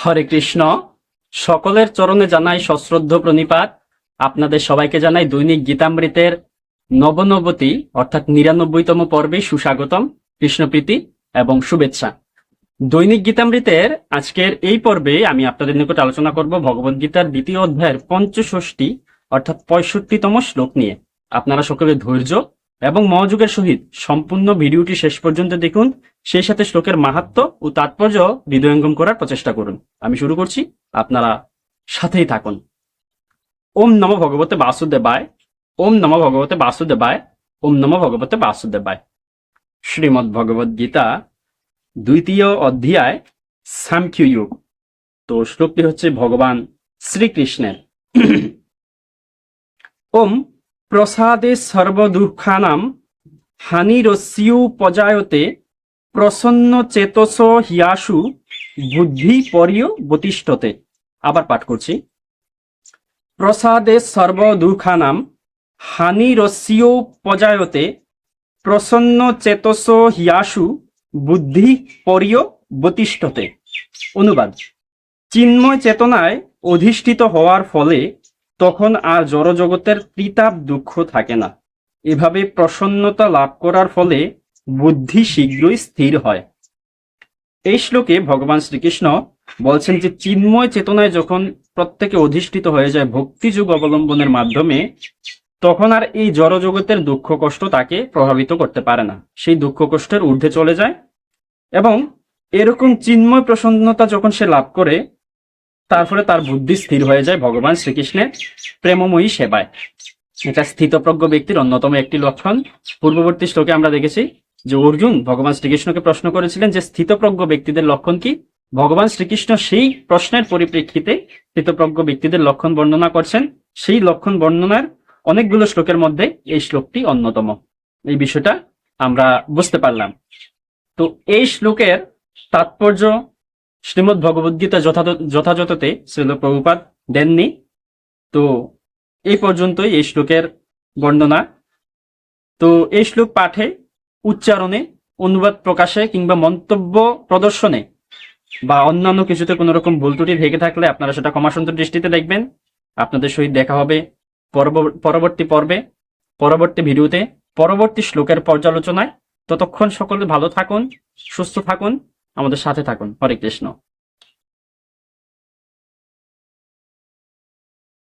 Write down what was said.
হরে কৃষ্ণ। সকলের চরণে জানাই সশ্রদ্ধ প্রণিপাত। আপনাদের সবাইকে জানাই দৈনিক গীতামৃতের নবনবতী, অর্থাৎ নিরানব্বইতম পর্বে সুস্বাগতম, কৃষ্ণপ্রীতি এবং শুভেচ্ছা। দৈনিক গীতামৃতের আজকের এই পর্বে আমি আপনাদের নিকট আলোচনা করব ভগবদ গীতার দ্বিতীয় অধ্যায়ের পঞ্চষষ্ঠী, অর্থাৎ পঁয়ষট্টিতম শ্লোক নিয়ে। আপনারা সকলে ধৈর্য এবং মনোযোগের সহিত সম্পূর্ণ ভিডিওটি শেষ পর্যন্ত দেখুন। সেই সাথে শ্লোকের মাহাত্ম ও তাৎপর্য হৃদয়ঙ্গম করার প্রচেষ্টা করুন। আমি শুরু করছি, আপনারা সাথেই থাকুন। ওম নম ভগবতে বাসুদেবায়, ওম নম ভগবতে বাসুদেবায়, ওম নম ভগবতে বাসুদেবায়। শ্রীমদ ভগবদ গীতা দ্বিতীয় অধ্যায় সাংখ্য যুগ তো শ্লোকটি হচ্ছে ভগবান শ্রীকৃষ্ণের। ওম প্রসাদে সর্বদুঃখানাম হানিরস্যুপজায়তে প্রসন্ন চেতস হিয়াসু বুদ্ধি পরিয় বতিষ্ঠতে। আবার পাঠ করছি। প্রসাদে সর্বদুঃখানাম হানিরস্যুপজায়তে প্রসন্ন চেতস হিয়াসু বুদ্ধি পরিয় বতিষ্ঠতে। অনুবাদ, চিন্ময় চেতনায় অধিষ্ঠিত হওয়ার ফলে তখন আর জড়জগতের ত্রিতাপ দুঃখ থাকে না। এভাবে প্রসন্নতা লাভ করার ফলে বুদ্ধি শীঘ্রই স্থির হয়। এই শ্লোকে ভগবান শ্রীকৃষ্ণ বলছেন যে, চিন্ময় চেতনায় যখন প্রত্যেকে অধিষ্ঠিত হয়ে যায় ভক্তিযুগ অবলম্বনের মাধ্যমে, তখন আর এই জড়জগতের দুঃখ কষ্ট তাকে প্রভাবিত করতে পারে না। সেই দুঃখ কষ্টের ঊর্ধ্বে চলে যায় এবং এরকম চিন্ময় প্রসন্নতা যখন সে লাভ করে তারপরে তার বুদ্ধি স্থির হয়ে যায় ভগবান শ্রীকৃষ্ণের প্রেমময়ী সেবায়। এটা স্থিতপ্রজ্ঞ ব্যক্তির অন্যতম একটি লক্ষণ। পূর্ববর্তী শ্লোকে আমরা দেখেছি যে অর্জুন ভগবান শ্রীকৃষ্ণকে প্রশ্ন করেছিলেন যে স্থিতপ্রজ্ঞ ব্যক্তিদের লক্ষণ কি? ভগবান শ্রীকৃষ্ণ সেই প্রশ্নের পরিপ্রেক্ষিতে স্থিতপ্রজ্ঞ ব্যক্তিদের লক্ষণ বর্ণনা করছেন। সেই লক্ষণ বর্ণনার অনেকগুলো শ্লোকের মধ্যে এই শ্লোকটি অন্যতম। এই বিষয়টা আমরা বুঝতে পারলাম। তো এই শ্লোকের তাৎপর্য শ্রীমদ ভগবদ্গীতা যথাযথ, যথাযথতে শ্রীল প্রভুপাত দেননি। তো এই পর্যন্তই এই শ্লোকের বর্ণনা। তো এই শ্লোক পাঠে উচ্চারণে, অনুবাদ প্রকাশে কিংবা মন্তব্য প্রদর্শনে বা অন্যান্য কিছুতে কোনো রকম ভুল ত্রুটি ভেঙে থাকলে আপনারা সেটা ক্ষমাসুন্দর দৃষ্টিতে দেখবেন। আপনাদের সহিত দেখা হবে পরবর্তী পর্বে, পরবর্তী ভিডিওতে, পরবর্তী শ্লোকের পর্যালোচনায়। ততক্ষণ সকলে ভালো থাকুন, সুস্থ থাকুন, আমাদের সাথে থাকুন। হরে কৃষ্ণ।